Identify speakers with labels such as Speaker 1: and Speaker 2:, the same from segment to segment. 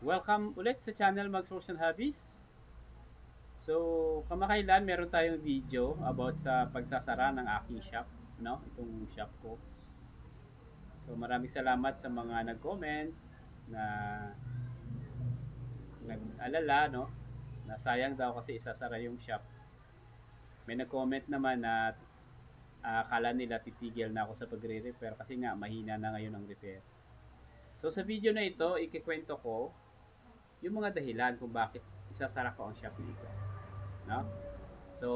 Speaker 1: Welcome ulit sa channel Mags Works and Hobbies. So, kamakailan meron tayong video about sa pagsasara ng aking shop, no? Itong shop ko. So, maraming salamat sa mga nag-comment na nag-alala, no? Na sayang daw kasi isasara yung shop. May nag-comment naman na akala nila titigil na ako sa pagre-repair kasi nga mahina na ngayon ang repair. So sa video na ito, ikikwento ko yung mga dahilan kung bakit isasara ko ang shop dito. No? So,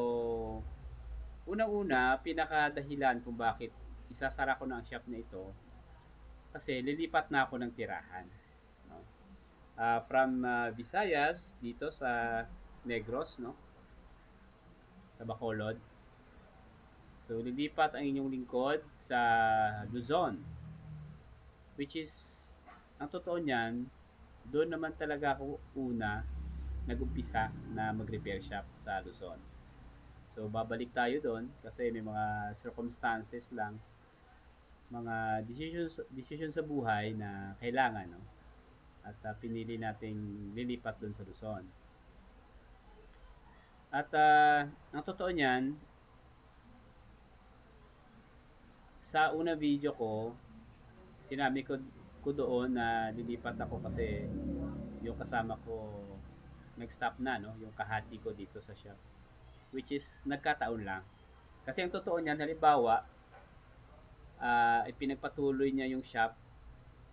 Speaker 1: unang-una, pinaka-dahilan kung bakit isasara ko na ang shop na ito kasi lilipat na ako ng tirahan. No? Ah, from ah, Visayas dito sa Negros, no? Sa Bacolod. So, lilipat ang inyong lingkod sa Luzon. Which is, ang totoo niyan, doon naman talaga ako una nag-umpisa na mag-repair shop sa Luzon. So, babalik tayo doon kasi may mga circumstances lang, mga decisions, decision sa buhay na kailangan, no? At ah, pinili nating lilipat doon sa Luzon. At ah, ang totoo niyan, sa una video ko, sinabi ko, ko doon na lilipat ako kasi yung kasama ko nag-stop na, no? Yung kahati ko dito sa shop. Which is, nagkataon lang. Kasi ang totoo niyan, halimbawa, ah ipinagpatuloy niya yung shop,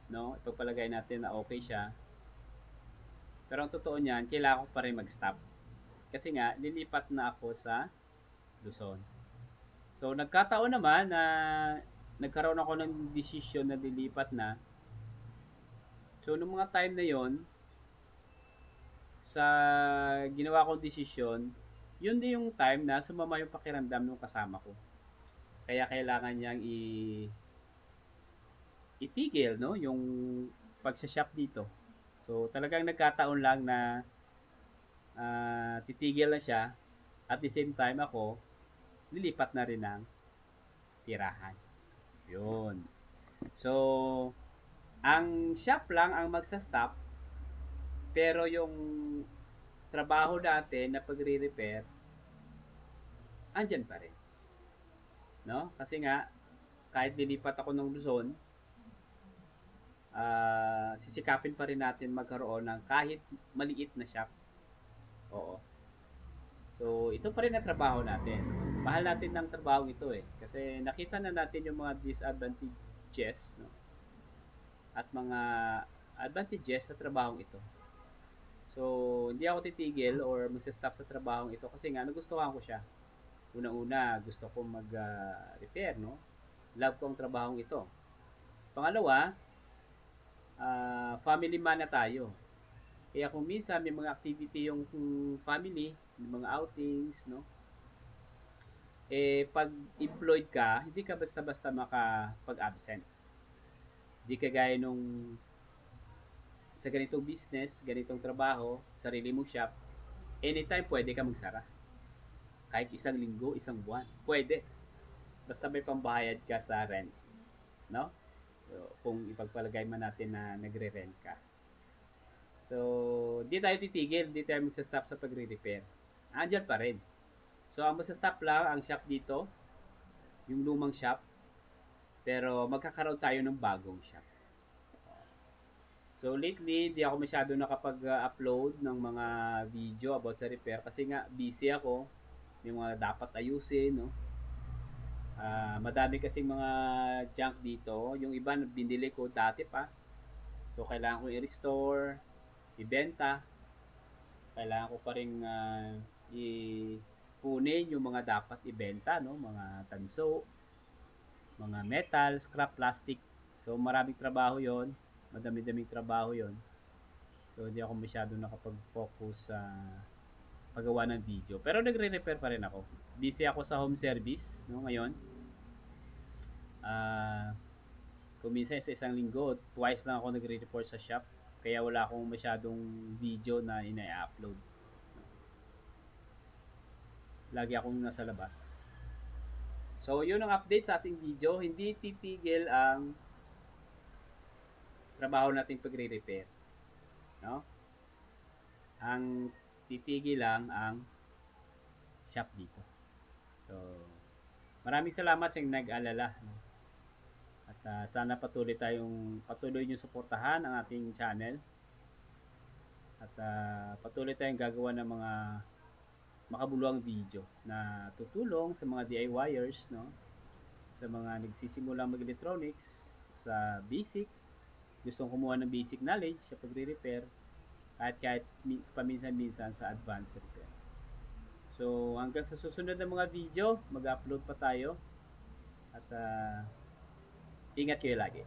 Speaker 1: no? Ipagpalagay natin na okay siya. Pero ang totoo niyan, kailangan ko pa rin mag-stop. Kasi nga, lilipat na ako sa Luzon. So, nagkataon naman na nagkaroon ako ng desisyon na lilipat na. So, nung mga time na yon sa ginawa kong desisyon, yun din yung time na sumama yung pakiramdam ng kasama ko. Kaya kailangan niyang i itigil, no? Yung pagsashop dito. So, talagang nagkataon lang na ah, titigil na siya. At the same time ako, lilipat na rin ng tirahan. Yun. So, ang shop lang ang magsa-stop, pero yung trabaho natin na pagre-repair, andyan pa rin. No? Kasi nga, kahit lilipat ako ng Luzon, ah sisikapin pa rin natin magkaroon ng kahit maliit na shop. Oo. So, ito pa rin ang trabaho natin. Mahal natin ng trabaho ito eh. Kasi nakita na natin yung mga disadvantages, no? At mga advantages sa trabahong ito. So, hindi ako titigil or magsa-stop sa trabahong ito kasi nga nagustuhan ko siya. Una-una, gusto ko mag-repair, no? Love ko ang trabahong ito. Pangalawa, ah, family man na tayo. Kaya kung minsan may mga activity yung family, may mga outings, no? Eh, pag employed ka, hindi ka basta-basta makapag-absent. Hindi ka gaya nung sa ganitong business, ganitong trabaho, sarili mong shop, anytime pwede ka magsara. Kahit isang linggo, isang buwan. Pwede. Basta may pambayad ka sa rent. No? So, kung ipagpalagay man natin na nagre-rent ka. So, di tayo titigil, di tayo magsa-stop sa pagre-repair. Andyan pa rin. So, ang magsa-stop lang ang shop dito, yung lumang shop, pero magkakaroon tayo ng bagong shop. So, lately, di ako masyado nakapag-upload ng mga video about sa repair kasi nga busy ako. May mga dapat ayusin, no? Ah, madami kasing mga junk dito. Yung iba binili ko dati pa. So, kailangan ko i-restore, ibenta. Kailangan ko pa rin ah, ipunin yung mga dapat ibenta, no? Mga tanso, mga metal, scrap plastic. So, maraming trabaho yon Madami-daming trabaho yon So, hindi ako masyado nakapag-focus sa paggawa ng video. Pero nagre-repair pa rin ako. Busy ako sa home service, no, ngayon. Ah, kung minsan sa isang linggo, twice lang ako nagre-report sa shop. Kaya wala akong masyadong video na ina-upload. Lagi akong nasa labas. So, yun ang update sa ating video. Hindi titigil ang trabaho nating pagre-repair. no? Ang titigil lang ang shop dito. So, maraming salamat sa nag-alala. No? At ah, sana patuloy tayong patuloy niyo suportahan ang ating channel. At ah, patuloy tayong gagawa ng mga makabuluhang video na tutulong sa mga DIYers, no? Sa mga nagsisimulang mag-electronics, sa basic, gustong kumuha ng basic knowledge sa pagre-repair, kahit kahit mi- paminsan-minsan sa advanced repair. So, hanggang sa susunod na mga video, mag-upload pa tayo. At ah, ingat kayo lagi.